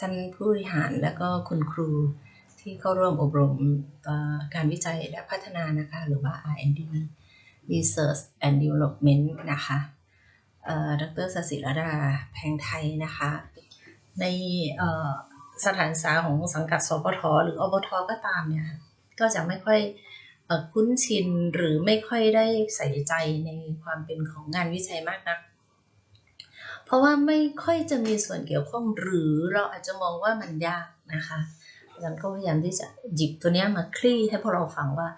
ท่านผู้บริหารและก็คุณครูที่เข้าร่วมอบรมการวิจัยและพัฒนานะคะหรือว่า R&D Research and Development นะคะดรสศิรดาแพงไทยนะคะ ในสถานศึกษาของสังกัดสปทหรืออบทก็ตามเนี่ยก็จะไม่ค่อยคุ้นชินหรือไม่ค่อยได้ใส่ใจในความเป็นของงานวิจัยมากนัก เพราะว่าไม่ค่อยจะมีส่วนเกี่ยวข้องหรือเราอาจจะมองว่ามันยากนะคะอาจารย์ก็พยายามที่จะหยิบตัวนี้มาคลี่ให้พวกเราฟังว่า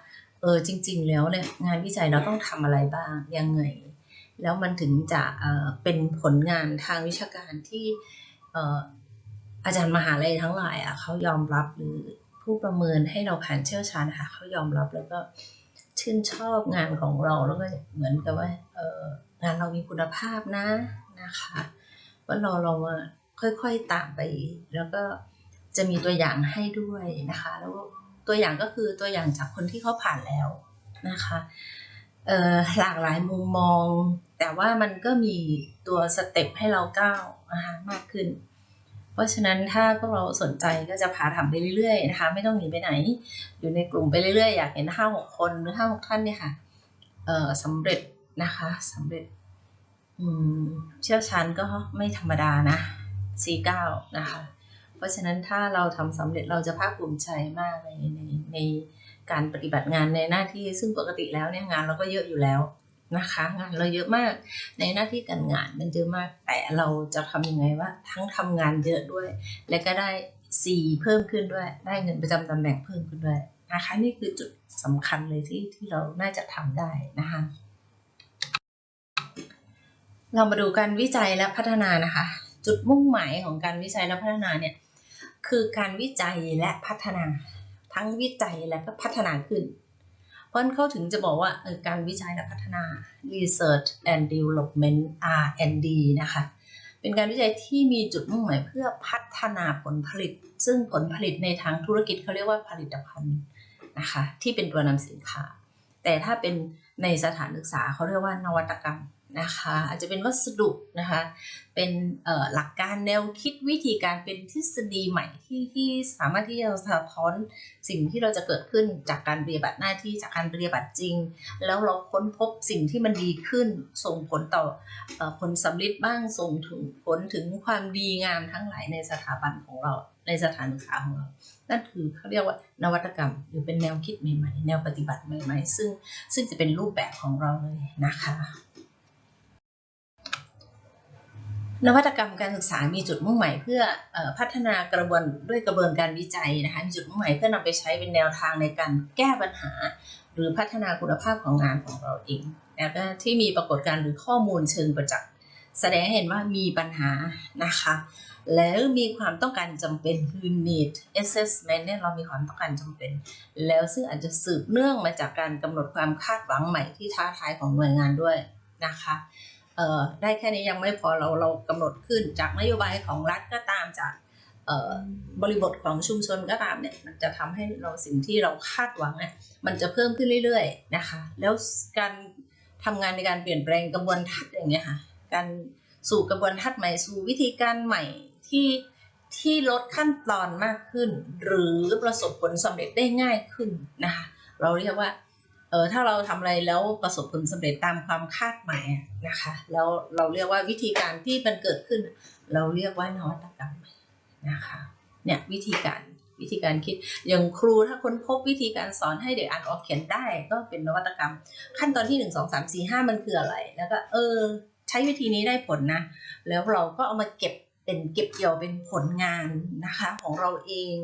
เออจริง ๆ แล้วเนี่ยงานวิจัยเราต้องทำอะไรบ้างยังไง แล้วมันถึงจะเเป็นผลงานทางวิชาการที่อาจารย์มหาลัยทั้งหลายอะเขายอมรับหรือผู้ประเมินให้เราผ่านเชี่ยวชาญค่ะเขายอมรับแล้วก็ชื่นชอบงานของเราแล้วก็เหมือนกับว่าเอองานเรามีคุณภาพนะ นะคะว่าเราเรามาค่อยๆตามไป แล้วก็จะมีตัวอย่างให้ด้วยนะคะ แล้วตัวอย่างก็คือตัวอย่างจากคนที่เขาผ่านแล้วนะคะหลากหลายมุมมอง แต่ว่ามันก็มีตัวสเต็ปให้เราก้าวมากขึ้น เพราะฉะนั้นถ้าพวกเราสนใจก็จะพาทำไปเรื่อยๆนะคะ ไม่ต้องหนีไปไหน อยู่ในกลุ่มไปเรื่อยๆ อยากเห็นห้าหกคนหรือห้าหกท่านเนี่ยค่ะเอ่อสำเร็จนะคะสำเร็จ เชี่ยวชาญก็ไม่ธรรมดานะสี่เก้านะคะ เพราะฉะนั้นถ้าเราทำสำเร็จเราจะภาคภูมิใจมากในในในการปฏิบัติงานในหน้าที่ซึ่งปกติแล้วเนี่ยงานเราก็เยอะอยู่แล้วนะคะ งานเราเยอะมากในหน้าที่การงานมันเยอะมากแต่เราจะทำยังไงว่าทั้งทำงานเยอะด้วย และก็ได้ C เพิ่มขึ้นด้วย ได้เงินประจำตำแหน่งเพิ่มขึ้นด้วยนะคะนี่คือจุดสำคัญเลยที่ที่เราน่าจะทำได้นะคะ เรามาดูการวิจัยและพัฒนานะคะ จุดมุ่งหมายของการวิจัยและพัฒนาเนี่ยคือการวิจัยและพัฒนา ทั้งวิจัยและก็พัฒนาขึ้น เพราะเขาถึงจะบอกว่าการวิจัยและพัฒนา research and development R&D นะคะเป็นการวิจัยที่มีจุดมุ่งหมายเพื่อพัฒนาผลผลิต ซึ่งผลผลิตในทางธุรกิจเขาเรียกว่าผลิตภัณฑ์นะคะที่เป็นตัวนำสินค้า แต่ถ้าเป็นในสถานศึกษาเขาเรียกว่านวัตกรรมนะคะอาจจะเป็นวัสดุนะคะเป็นหลักการแนวคิดวิธีการเป็นทฤษฎีใหม่ที่ที่สามารถที่จะสะท้อนสิ่งที่เราจะเกิดขึ้นจากการปฏิบัติหน้าที่จากการปฏิบัติจริง แล้วเราค้นพบสิ่งที่มันดีขึ้น ส่งผลต่อผลสำลิดบ้างส่งถึงผลถึงความดีงามทั้งหลายในสถาบันของเราในสถานศึกษาของเรา นั่นคือเขาเรียกว่านวัตกรรม หรือเป็นแนวคิดใหม่ๆ แนวปฏิบัติใหม่ ๆ ซึ่งซึ่งจะเป็นรูปแบบของเราเลยนะคะ นวัตกรรมการศึกษามีจุดมุ่งหมายเพื่อพัฒนากระบวนด้วยกระบวนการวิจัยนะคะมีจุดมุ่งหมายเพื่อนำไปใช้เป็นแนวทางในการแก้ปัญหา หรือพัฒนาคุณภาพของงานของเราเองแล้วก็ที่มีปรากฏการณ์หรือข้อมูลเชิงประจักษ์แสดงให้เห็นว่ามีปัญหานะคะ แล้วมีความต้องการจำเป็นคือ need assessment เนี่ยเรามีความต้องการจำเป็น แล้วซึ่งอาจจะสืบเนื่องมาจากการกำหนดความคาดหวังใหม่ที่ท้าทายของหน่วยงานด้วยนะคะ เอ่อได้แค่นี้ยังไม่พอเราเรากำหนดขึ้นจากนโยบายของรัฐก็ตามจากบริบทของชุมชนก็ตามเนี่ยมันจะทำให้เราสิ่งที่เราคาดหวังเนี่ยมันจะเพิ่มขึ้นเรื่อยๆนะคะ แล้วการทำงานในการเปลี่ยนแปลงกระบวนทัศน์อย่างเงี้ยค่ะการสู่กระบวนทัศน์ใหม่สู่วิธีการใหม่ที่ที่ลดขั้นตอนมากขึ้น หรือประสบผลสำเร็จได้ง่ายขึ้นนะคะเราเรียกว่าเออถ้าเราทำอะไรแล้วประสบผลสำเร็จตามความคาดหมายนะคะ แล้วเราเรียกว่าวิธีการที่มันเกิดขึ้น เราเรียกว่านวัตกรรมนะคะเนี่ยวิธีการวิธีการคิดอย่างครูถ้าค้นพบวิธีการสอนให้เด็กอ่านออกเขียนได้ก็เป็นนวัตกรรม ขั้นตอนที่หนึ่งสองสามสี่ห้ามันคืออะไร แล้วก็เออ ใช้วิธีนี้ได้ผลนะ แล้วเราก็เอามาเก็บเป็นเก็บเกี่ยวเป็นผลงานนะคะของเราเอง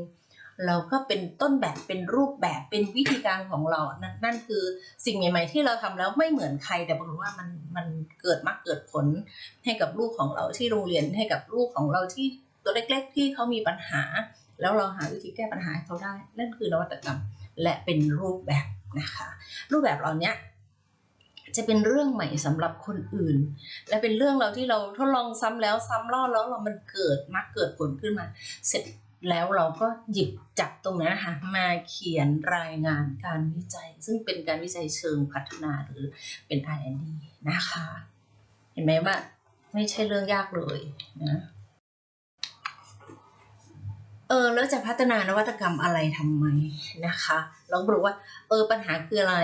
เราก็เป็นต้นแบบเป็นรูปแบบเป็นวิธีการของเรา นั่นนั่นคือสิ่งใหม่ๆที่เราทำแล้วไม่เหมือนใคร แต่บอกว่ามันมันเกิดมาเกิดผลให้กับลูกของเราที่โรงเรียนให้กับลูกของเราที่ตัวเล็ก ๆ ที่เขามีปัญหา แล้วเราหาวิธีแก้ปัญหาให้เขาได้ นั่นคือนวัตกรรมและเป็นรูปแบบนะคะ รูปแบบเราเนี้ยจะเป็นเรื่องใหม่สำหรับคนอื่น และเป็นเรื่องเราที่เราทดลองซ้ำแล้วซ้ำรอดแล้วเรามันเกิดมักเกิดผลขึ้นมา เสร็จ แล้วเราก็หยิบจับตรงนั้นนะคะมาเขียนรายงานการวิจัย ซึ่งเป็นการวิจัยเชิงพัฒนาหรือเป็น R&D นะคะ เห็นไหมว่าไม่ใช่เรื่องยากเลยนะเออแล้วจะพัฒนานวัตกรรมอะไรทำไมนะคะ เราก็รู้ว่าเออปัญหาคืออะไร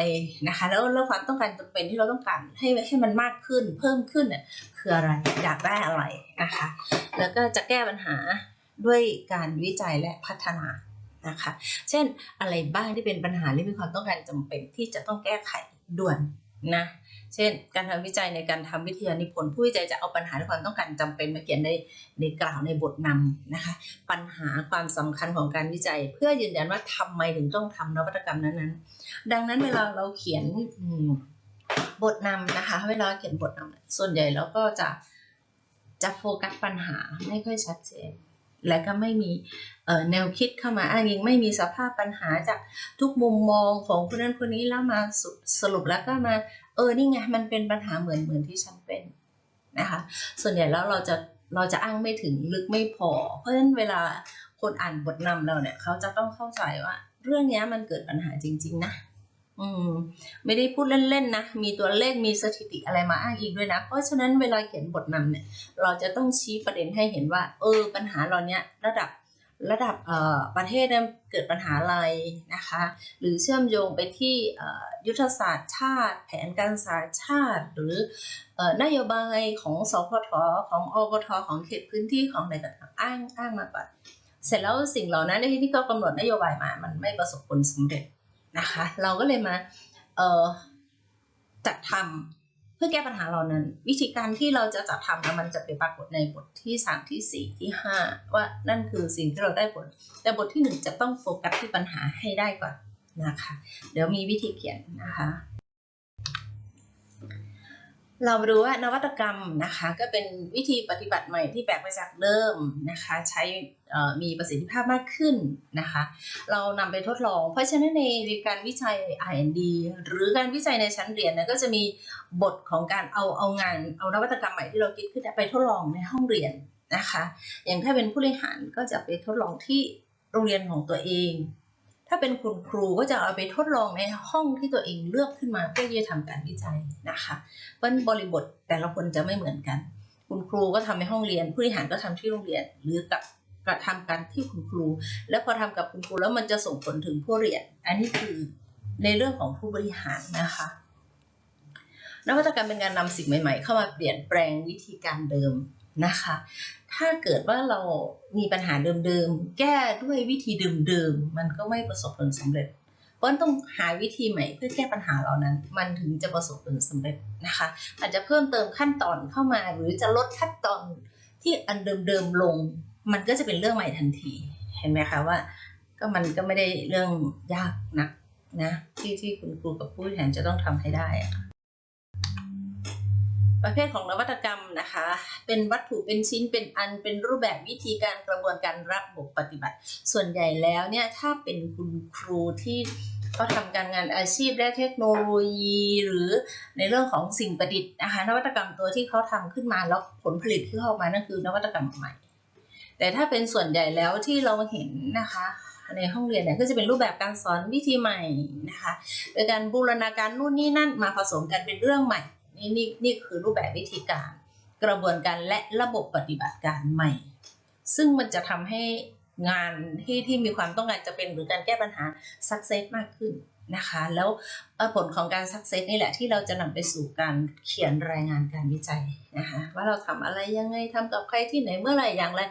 นะคะ แล้วแล้วความต้องการจำเป็นที่เราต้องการให้ให้มันมากขึ้นเพิ่มขึ้นเนี่ยคืออะไรอยากได้อะไรนะคะ แล้วก็จะแก้ปัญหา ด้วยการวิจัยและพัฒนานะคะ เช่นอะไรบ้างที่เป็นปัญหาที่มีความต้องการจำเป็นที่จะต้องแก้ไขด่วนนะ เช่น การทำวิจัยในการทำวิทยานิพนธ์ผู้วิจัยจะเอาปัญหาและความต้องการจำเป็นมาเขียนในในกล่าวในบทนำนะคะ ปัญหาความสำคัญของการวิจัย เพื่อยืนยันว่าทำไมถึงต้องทำนวัตกรรมนั้นๆ ดังนั้นเวลาเราเขียนบทนำนะคะ เวลาเขียนบทนำส่วนใหญ่เราก็จะจะโฟกัสปัญหาไม่ค่อยชัดเจน และก็ไม่มีแนวคิดเข้ามาอ้างอิงไม่มีสภาพปัญหาจากทุกมุมมองของคนนั้นคนนี้แล้วมาสสรุปแล้วก็มา เออนี่ไงมันเป็นปัญหาเหมือนเหมือนที่ฉันเป็นนะคะส่วนใหญ่แล้วเราจะเราจะอ้างไม่ถึงลึกไม่พอ เพราะฉะนั้นเวลาคนอ่านบทนำเราเนี่ยเขาจะต้องเข้าใจว่า เรื่องนี้มันเกิดปัญหาจริง ๆ นะ อืมไม่ได้พูดเล่นๆนะ มีตัวเลขมีสถิติอะไรมาอ้างอิงด้วยนะ เพราะฉะนั้นเวลาเขียนบทนำเนี่ย เราจะต้องชี้ประเด็นให้เห็นว่า เออ ปัญหาเราเนี้ยระดับระดับเอ่อประเทศเนี่ยเกิดปัญหาอะไรนะคะ หรือเชื่อมโยงไปที่เอ่อยุทธศาสตร์ชาติ แผนการศึกษาชาติ หรือเอ่อนโยบายของสพทของอกทของเขตพื้นที่ของอะไรต่างๆอ้างอ้างมาก่อนเสร็จแล้วสิ่งเหล่านั้นในที่เขากำหนดนโยบายมา มันไม่ประสบผลสำเร็จ นะคะ เราก็เลยมาเออจัดทำเพื่อแก้ปัญหาเหล่านั้น วิธีการที่เราจะจัดทำนะมันจะไปปรากฏในบทที่สามที่สี่ที่ห้าว่านั่นคือสิ่งที่เราได้ผล แต่บทที่หนึ่งจะต้องโฟกัสที่ปัญหาให้ได้ก่อนนะคะ เดี๋ยวมีวิธีเขียนนะคะ เรามาดูว่านวัตกรรมนะคะ ก็เป็นวิธีปฏิบัติใหม่ที่แปลกไปจากเดิมนะคะ ใช้มีประสิทธิภาพมากขึ้นนะคะ เรานำไปทดลอง เพราะฉะนั้นในการวิจัย R&D หรือการวิจัยในชั้นเรียนนี่ยก็จะมีบทของการเอาเอางานเอานวัตกรรมใหม่ที่เราคิดขึ้นไปทดลองในห้องเรียนนะคะ อย่างถ้าเป็นผู้บริหารก็จะไปทดลองที่โรงเรียนของตัวเอง ถ้าเป็นคุณครูก็จะเอาไปทดลองในห้องที่ตัวเองเลือกขึ้นมาเพื่อที่จะทำการวิจัยนะคะเพราะฉะนั้นบริบทแต่ละคนจะไม่เหมือนกัน คุณครูก็ทำในห้องเรียน ผู้บริหารก็ทำที่โรงเรียน หรือกับกระทำการที่คุณครู แล้วพอทำกับคุณครูแล้วมันจะส่งผลถึงผู้เรียน อันนี้คือในเรื่องของผู้บริหารนะคะนวัตกรรมเป็นการนำสิ่งใหม่ ๆ เข้ามาเปลี่ยนแปลงวิธีการเดิม นะคะ ถ้าเกิดว่าเรามีปัญหาเดิมๆ แก้ด้วยวิธีเดิมๆ มันก็ไม่ประสบผลสำเร็จ เพราะนั้นต้องหาวิธีใหม่เพื่อแก้ปัญหาเหล่านั้น มันถึงจะประสบผลสำเร็จนะคะ อาจจะเพิ่มเติมขั้นตอนเข้ามาหรือจะลดขั้นตอนที่อันเดิมๆลง มันก็จะเป็นเรื่องใหม่ทันที เห็นไหมคะว่า ก็มันก็ไม่ได้เรื่องยากนักนะที่ที่คุณครูกับผู้บริหารจะต้องทำให้ได้อะ ประเภทของนวัตกรรมนะคะ เป็นวัตถุเป็นชิ้นเป็นอันเป็นรูปแบบวิธีการกระบวนการระบบปฏิบัติ ส่วนใหญ่แล้วเนี่ยถ้าเป็นคุณครูที่เขาทำการงานอาชีพและเทคโนโลยี หรือในเรื่องของสิ่งประดิษฐ์นะคะนวัตกรรมตัวที่เขาทำขึ้นมาแล้วผลผลิตที่เข้ามานั่นคือนวัตกรรมใหม่ แต่ถ้าเป็นส่วนใหญ่แล้วที่เราเห็นนะคะในห้องเรียนเนี่ยก็จะเป็นรูปแบบการสอนวิธีใหม่นะคะโดยการบูรณาการนู่นนี่นั่นมาผสมกันเป็นเรื่องใหม่ นี่นี่นี่คือรูปแบบวิธีการ กระบวนการและระบบปฏิบัติการใหม่ ซึ่งมันจะทำให้งานที่ที่มีความต้องการจะเป็นหรือการแก้ปัญหาสักเซสมากขึ้นนะคะ แล้วผลของการสักเซสนี่แหละที่เราจะนำไปสู่การเขียนรายงานการวิจัยนะคะว่าเราทำอะไรยังไงทำกับใครที่ไหนเมื่อไหร่อย่างไร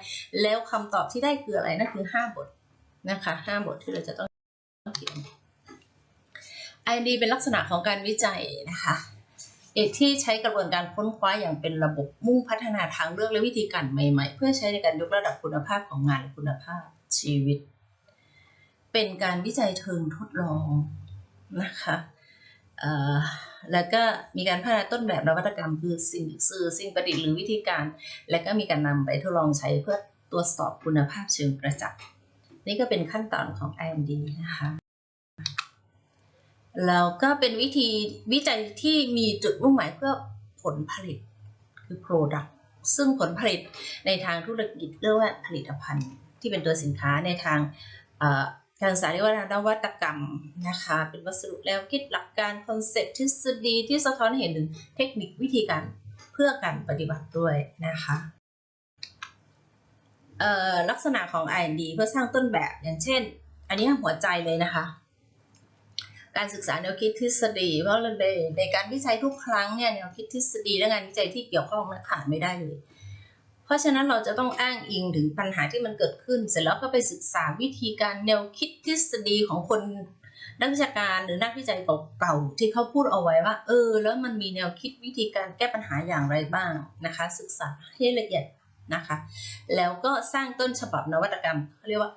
แล้วคำตอบที่ได้คืออะไรนั่นคือ 5 บทนะคะ5บทที่เราจะต้องเขียน IND เป็นลักษณะของการวิจัยนะคะ เอกที่ใช้กระบวนการค้นคว้าอย่างเป็นระบบมุ่งพัฒนาทางเลือกและวิธีการใหม่ ๆ เพื่อใช้ในการยกระดับคุณภาพของงานและคุณภาพชีวิต เป็นการวิจัยเชิงทดลองนะคะแล้วก็มีการพัฒนาต้นแบบนวัตกรรมคือสิ่งสื่อสิ่งประดิษฐ์หรือวิธีการ และก็มีการนำไปทดลองใช้เพื่อตรวจสอบคุณภาพเชิงประจักษ์นี่ก็เป็นขั้นตอนของ IND นะคะ แล้วก็เป็นวิธีวิจัยที่มีจุดมุ่งหมายเพื่อผลผลิตคือ product ซึ่งผลผลิตในทางธุรกิจเรียกว่าผลิตภัณฑ์ ที่เป็นตัวสินค้าในทางเอ่อการศึกษารียว่านวัตกรรมนะคะ เป็นวัสดุแล้วคิดหลักการคอนเซ็ปต์ทฤษฎีที่สะท้อนเห็นถึงเทคนิควิธีการเพื่อการปฏิบัติด้วยนะคะลักษณะของ R&D เพื่อสร้างต้นแบบอย่างเช่น อันนี้หัวใจเลยนะคะ การศึกษาแนวคิดทฤษฎี เพราะในในการวิจัยทุกครั้งเนี่ยแนวคิดทฤษฎีและงานวิจัยที่เกี่ยวข้องนั้นขาดไม่ได้เลย เพราะฉะนั้นเราจะต้องอ้างอิงถึงปัญหาที่มันเกิดขึ้น เสร็จแล้วก็ไปศึกษาวิธีการแนวคิดทฤษฎีของคนนักวิชาการหรือนักวิจัยเก่าๆที่เขาพูดเอาไว้ว่า เออ แล้วมันมีแนวคิดวิธีการแก้ปัญหาอย่างไรบ้างนะคะ ศึกษาให้ละเอียดนะคะ แล้วก็สร้างต้นฉบับนวัตกรรมเขาเรียกว่า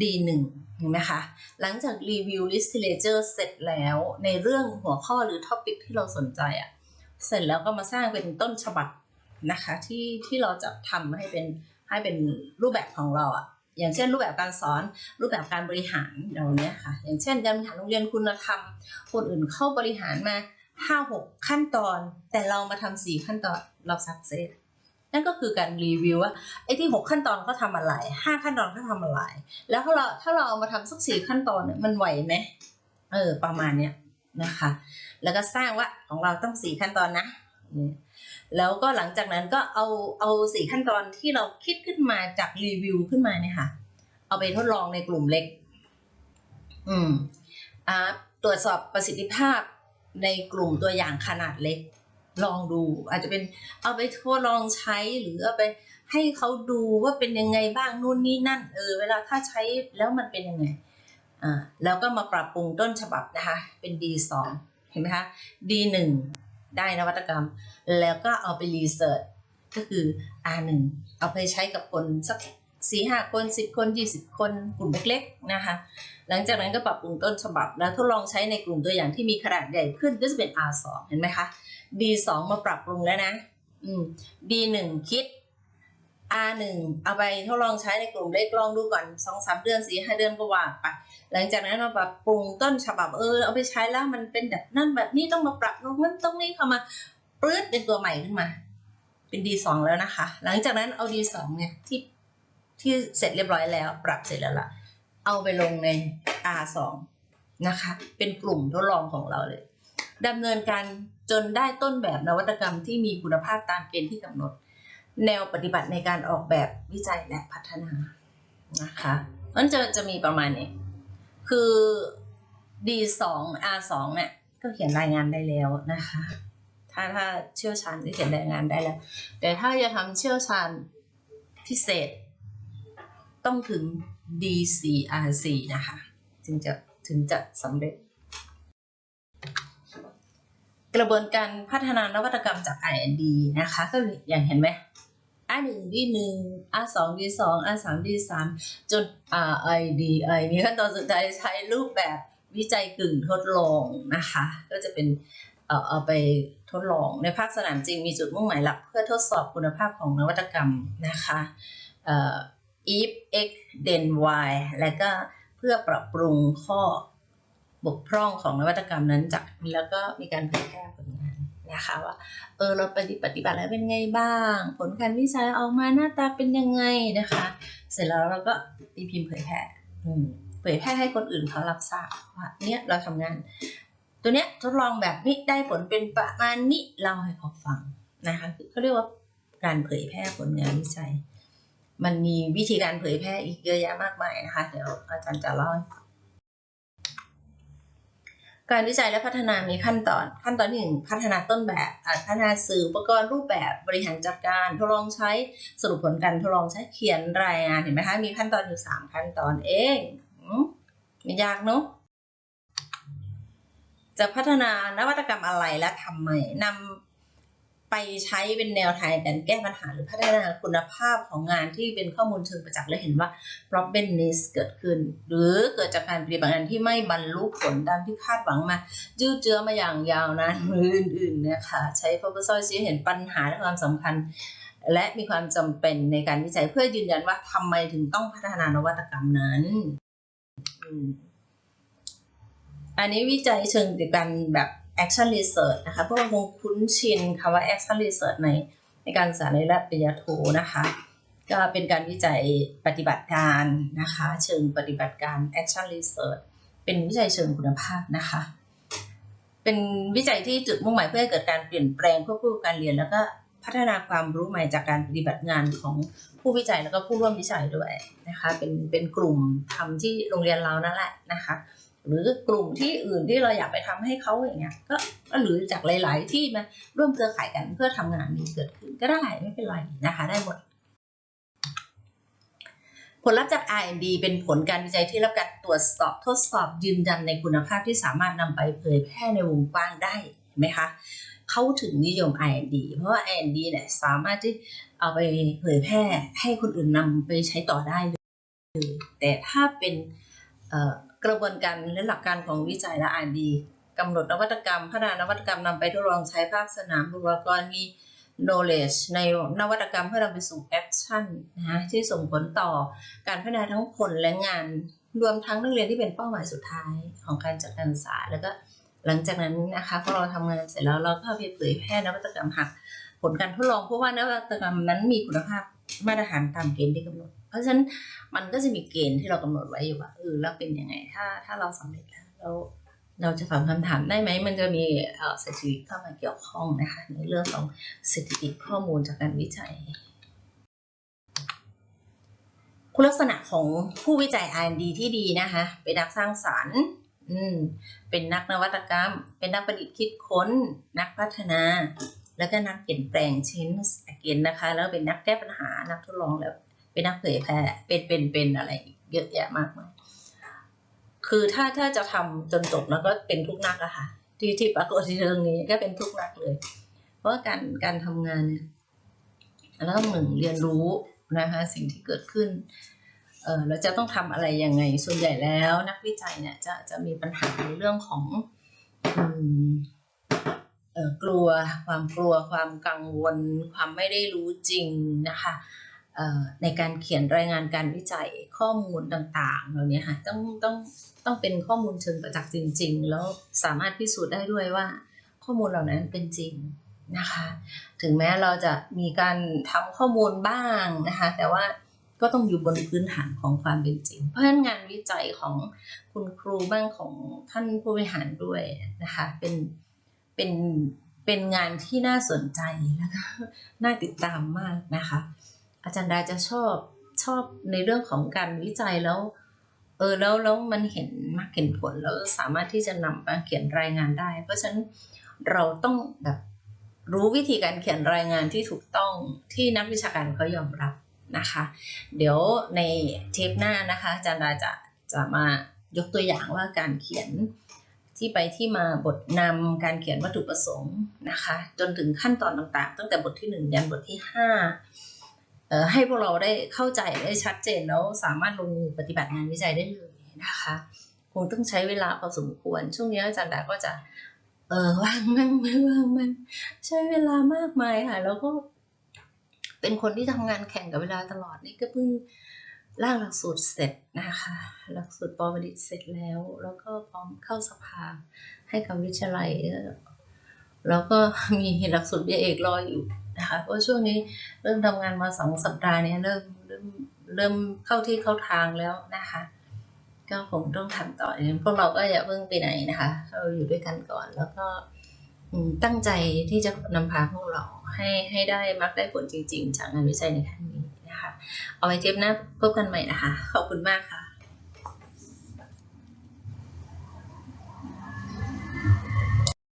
D1 ห็นไหมคะ หลังจากรีวิว literature เสร็จแล้วในเรื่องหัวข้อหรือ topic ที่เราสนใจอะเสร็จแล้วก็มาสร้างเป็นต้นฉบับนะคะ ที่ที่เราจะทำให้เป็นให้เป็นรูปแบบของเราอะอย่างเช่นรูปแบบการสอนรูปแบบการบริหารอย่างเนี้ยค่ะ อย่างเช่น การบริหารโรงเรียนคุณธรรม คนอื่นเข้าบริหารมาห้าหกขั้นตอน แต่เรามาทำสี่ขั้นตอนเราสักเซส นั่นก็คือการรีวิวว่าไอ้ที่หกขั้นตอนเขาทำอะไรห้าขั้นตอนเขาทำอะไร แล้วถ้าเราถ้าเราเอามาทำสักสี่ขั้นตอนเนี่ยมันไหวไหมเออประมาณเนี้ยนะคะ แล้วก็สร้างว่าของเราต้องสี่ขั้นตอนนะนี่แล้วก็หลังจากนั้นก็เอาเอาสี่ขั้นตอนที่เราคิดขึ้นมาจากรีวิวขึ้นมาเนี่ยค่ะ เอาไปทดลองในกลุ่มเล็ก อืมอ่าตรวจสอบประสิทธิภาพในกลุ่มตัวอย่างขนาดเล็ก ลองดู อาจจะเป็นเอาไปทดลองใช้หรือเอาไปให้เขาดูว่าเป็นยังไงบ้างนู่นนี่นั่นเออเวลาถ้าใช้แล้วมันเป็นยังไงอ่าแล้วก็มาปรับปรุงต้นฉบับนะคะ เป็น D2 เห็นไหมคะ D1 ได้นวัตกรรม แล้วก็เอาไปรีเสิร์ชก็คือ R1 เอาไปใช้กับคนสัก สี่ห้าคนสิบคนยี่สิบคนกลุ่มเล็กๆนะคะ หลังจากนั้นก็ปรับปรุงต้นฉบับ แล้วทดลองใช้ในกลุ่มตัวอย่างที่มีขนาดใหญ่ขึ้นก็จะเป็น R2 เห็นไหมคะ D2 มาปรับปรุงแล้วนะอืม D1 คิด R1 เอาไปทดลองใช้ในกลุ่มเล็กลองดูก่อนสองสามเดือนสี่ห้าเดือนก็ว่าไป หลังจากนั้นเราปรับปรุงต้นฉบับเออเอาไปใช้แล้วมันเป็นแบบนั่นแบบนี้ต้องมาปรับตรงนั้นตรงนี้เข้ามาปลื้ดเป็นตัวใหม่ขึ้นมา เป็น D2 แล้วนะคะ หลังจากนั้นเอา D2 เนี่ยที่ ที่เสร็จเรียบร้อยแล้ว ปรับเสร็จแล้วล่ะ เอาไปลงใน R2 นะคะ เป็นกลุ่มทดลองของเราเลยดำเนินการจนได้ต้นแบบนวัตกรรมที่มีคุณภาพตามเกณฑ์ที่กำหนด แนวปฏิบัติในการออกแบบวิจัยและพัฒนานะคะมันจะจะมีประมาณนี้ คือ D2 R2 เนี่ยก็เขียนรายงานได้แล้วนะคะ ถ้าถ้าเชี่ยวชาญก็เขียนรายงานได้แล้ว แต่ถ้าจะทำเชี่ยวชาญพิเศษ ต้องถึง DCRC นะคะถึงจะถึงจะสำเร็จ กระบวนการพัฒนานวัตกรรมจาก R&D นะคะ ก็อย่างเห็นไหม R1 D1 R2 D2 R3 D3 จน RIDI มีขั้นตอนสุดท้ายใช้รูปแบบวิจัยกึ่งทดลองนะคะ ก็จะเป็นเอ่อเอาไปทดลองในภาคสนามจริงมีจุดมุ่งหมายหลัก เพื่อทดสอบคุณภาพของนวัตกรรมนะคะเอ่อ if x then y แล้วก็เพื่อปรับปรุงข้อบกพร่องของนวัตกรรมนั้นจากแล้วก็มีการเผยแพร่ผลงานนะคะว่าเออเราปฏิปฏิบัติแล้วเป็นไงบ้าง ผลการวิจัยออกมาหน้าตาเป็นยังไงนะคะ เสร็จแล้วเราก็ตีพิมพ์เผยแพร่เผยแพร่ให้คนอื่นเขารับทราบว่าเนี่ยเราทำงาน ตัวเนี้ยทดลองแบบนี้ได้ผลเป็นประมาณนี้เล่าให้เขาฟังนะคะเขาเรียกว่าการเผยแพร่ผลงานวิจัย มันมีวิธีการเผยแพร่อีกเยอะแยะมากมายนะคะ เดี๋ยวอาจารย์จะเล่าการวิจัยและพัฒนามีขั้นตอน ขั้นตอนหนึ่งพัฒนาต้นแบบอะพัฒนาสื่ออุปกรณ์รูปแบบบริหารจัดการทดลองใช้สรุปผลการทดลองใช้เขียนรายงานเห็นไหมคะมีขั้นตอนอยู่สามขั้นตอนเองไม่ยากเนาะจะพัฒนานวัตกรรมอะไรและทำไมนำ ไปใช้เป็นแนวทางในการแก้ปัญหาหรือพัฒนาคุณภาพของงานที่เป็นข้อมูลเชิงประจักษ์และเห็นว่า problem miss เกิดขึ้น หรือเกิดจากการปฏิบัติงานที่ไม่บรรลุผลตามที่คาดหวังมา ยืดเจื้อมาอย่างยาวนานหรืออื่นๆเนี่ยค่ะใช้ proposal ชี้เห็นปัญหาและความสำคัญ และมีความจำเป็นในการวิจัยเพื่อยืนยันว่าทำไมถึงต้องพัฒนานวัตกรรมนั้นอันนี้วิจัยเชิงเดียวกันแบบ action research นะคะพวกเราคงคุ้นชินคำว่า action research ในในการศึกษาในระดับปริญญาโทนะคะ ก็เป็นการวิจัยปฏิบัติการนะคะ เชิงปฏิบัติการ action research เป็นวิจัยเชิงคุณภาพนะคะ เป็นวิจัยที่จุดมุ่งหมายเพื่อให้เกิดการเปลี่ยนแปลงควบคู่กับการเรียน แล้วก็พัฒนาความรู้ใหม่จากการปฏิบัติงานของผู้วิจัยแล้วก็ผู้ร่วมวิจัยด้วยนะคะ เป็นเป็นกลุ่มทำที่โรงเรียนเรานั่นแหละนะคะ หรือกลุ่มที่อื่นที่เราอยากไปทำให้เขาอย่างเงี้ยก็หรือจากหลาย ๆ ที่มาร่วมเครือข่ายกันเพื่อทำงานนี้เกิดขึ้นก็ได้ไม่เป็นไรนะคะ ได้หมดผลลัพธ์จาก R&D เป็นผลการวิจัยที่รับการตรวจสอบทดสอบยืนยันในคุณภาพที่สามารถนำไปเผยแพร่ในวงกว้างได้เห็นไหมคะเขาถึงนิยม R&D เพราะว่า R&D เนี่ยสามารถที่เอาไปเผยแพร่ให้คนอื่นนำไปใช้ต่อได้เลยแต่ถ้าเป็นเอ่อ กระบวนการและหลักการของวิจัยและ R&D กำหนดนวัตกรรม พัฒนานวัตกรรมนำไปทดลองใช้ภาคสนามบุคลากรมี knowledge ในนวัตกรรมเพื่อนำไปสู่ action นะฮะที่ส่งผลต่อการพัฒนาทั้งคนและงาน รวมทั้งนักเรียนที่เป็นเป้าหมายสุดท้ายของการจัดการศึกษา แล้วก็หลังจากนั้นนะคะพอเราทำงานเสร็จแล้วเราก็เอาไปเผยแพร่นวัตกรรมหักผลการทดลองเพราะว่านวัตกรรมนั้นมีคุณภาพ มาตรฐานตามเกณฑ์ที่กำหนด เพราะฉะนั้นมันก็จะมีเกณฑ์ที่เรากำหนดไว้อยู่ว่าเออแล้วเป็นยังไง ถ้าถ้าเราสำเร็จแล้วเราเราจะฟังคำถามได้ไหม มันจะมีเอ่อสถิติเข้ามาเกี่ยวข้องนะคะในเรื่องของสถิติข้อมูลจากการวิจัย คุณลักษณะของผู้วิจัย R&D ที่ดีนะคะ เป็นนักสร้างสรรค์อืมเป็นนักนวัตกรรม เป็นนักประดิษฐ์คิดค้น นักพัฒนา แล้วก็นักเปลี่ยนแปลง change agent นะคะ แล้วเป็นนักแก้ปัญหา นักทดลองแล้ว เป็นนักเผยแพร่ เป็น เป็น เป็นอะไรเยอะแยะมากมาย คือถ้า ถ้าจะทำจนจบแล้วก็เป็นทุกนักอะค่ะ ที่ ที่ปรากฏที่เรื่องนี้ก็เป็นทุกนักเลย เพราะการ การทำงานเนี่ยเราต้องหนึ่งเรียนรู้นะคะสิ่งที่เกิดขึ้นเออเราจะต้องทำอะไรยังไง ส่วนใหญ่แล้วนักวิจัยเนี่ยจะจะมีปัญหาในเรื่องของ กลัวความกลัวความกังวล ความไม่ได้รู้จริงนะคะในการเขียนรายงานการวิจัยข้อมูลต่างๆเหล่านี้ค่ะต้องต้องต้องเป็นข้อมูลเชิงประจักษ์จริง ๆ แล้วสามารถพิสูจน์ได้ด้วยว่า ข้อมูลเหล่านั้นเป็นจริงนะคะ ถึงแม้เราจะมีการทำข้อมูลบ้างนะคะ แต่ว่าก็ต้องอยู่บนพื้นฐานของความเป็นจริง เพราะฉะนั้นงานวิจัยของคุณครูบ้างของท่านผู้บริหารด้วยนะคะ เป็น เป็นเป็นงานที่น่าสนใจแล้วก็น่าติดตามมากนะคะ อาจารย์ดาจะชอบชอบในเรื่องของการวิจัยแล้วเออแล้วแล้วมันเห็นมักเห็นผลแล้วสามารถที่จะนำมาเขียนรายงานได้ เพราะฉะนั้นเราต้องแบบรู้วิธีการเขียนรายงานที่ถูกต้องที่นักวิชาการเขายอมรับนะคะ เดี๋ยวในเทปหน้านะคะอาจารย์ดาจะจะมายกตัวอย่างว่าการเขียน ที่ไปที่มาบทนำการเขียนวัตถุประสงค์นะคะ จนถึงขั้นตอนต่างๆ ตั้งแต่บทที่หนึ่งยันบทที่ห้าเอ่อให้พวกเราได้เข้าใจได้ชัดเจนแล้วสามารถลงมือปฏิบัติงานวิจัยได้เลยนะคะคงต้องใช้เวลาพอสมควร ช่วงนี้อาจารย์ดาก็จะเออว่างมั่งไม่ว่างมั่งใช้เวลามากมายค่ะ แล้วก็เป็นคนที่ทำงานแข่งกับเวลาตลอดนี่ก็เพิ่ง ร่างหลักสูตรเสร็จนะคะหลักสูตรปวดิษฐ์เสร็จแล้ว แล้วก็พร้อมเข้าสภาให้กับวิทยาลัยเอ่อแล้วก็มีหลักสูตรเบียเอกรออยู่นะคะเพราะช่วงนี้เริ่มทำงานมาสองสัปดาห์เนี้ยเริ่มเริ่มเริ่มเข้าที่เข้าทางแล้วนะคะก็คงต้องทำต่อองพวกเราก็อย่าเพิ่งไปไหนนะคะเราอยู่ด้วยกันก่อนแล้วก็ตั้งใจที่จะนำพาพวกเราให้ให้ได้มักได้ผลจริง ๆ จากงานวิจัยในครั้งนี้ คะเอาไว้เทปหน้าพบกันใหม่นะคะ ขอบคุณมากค่ะ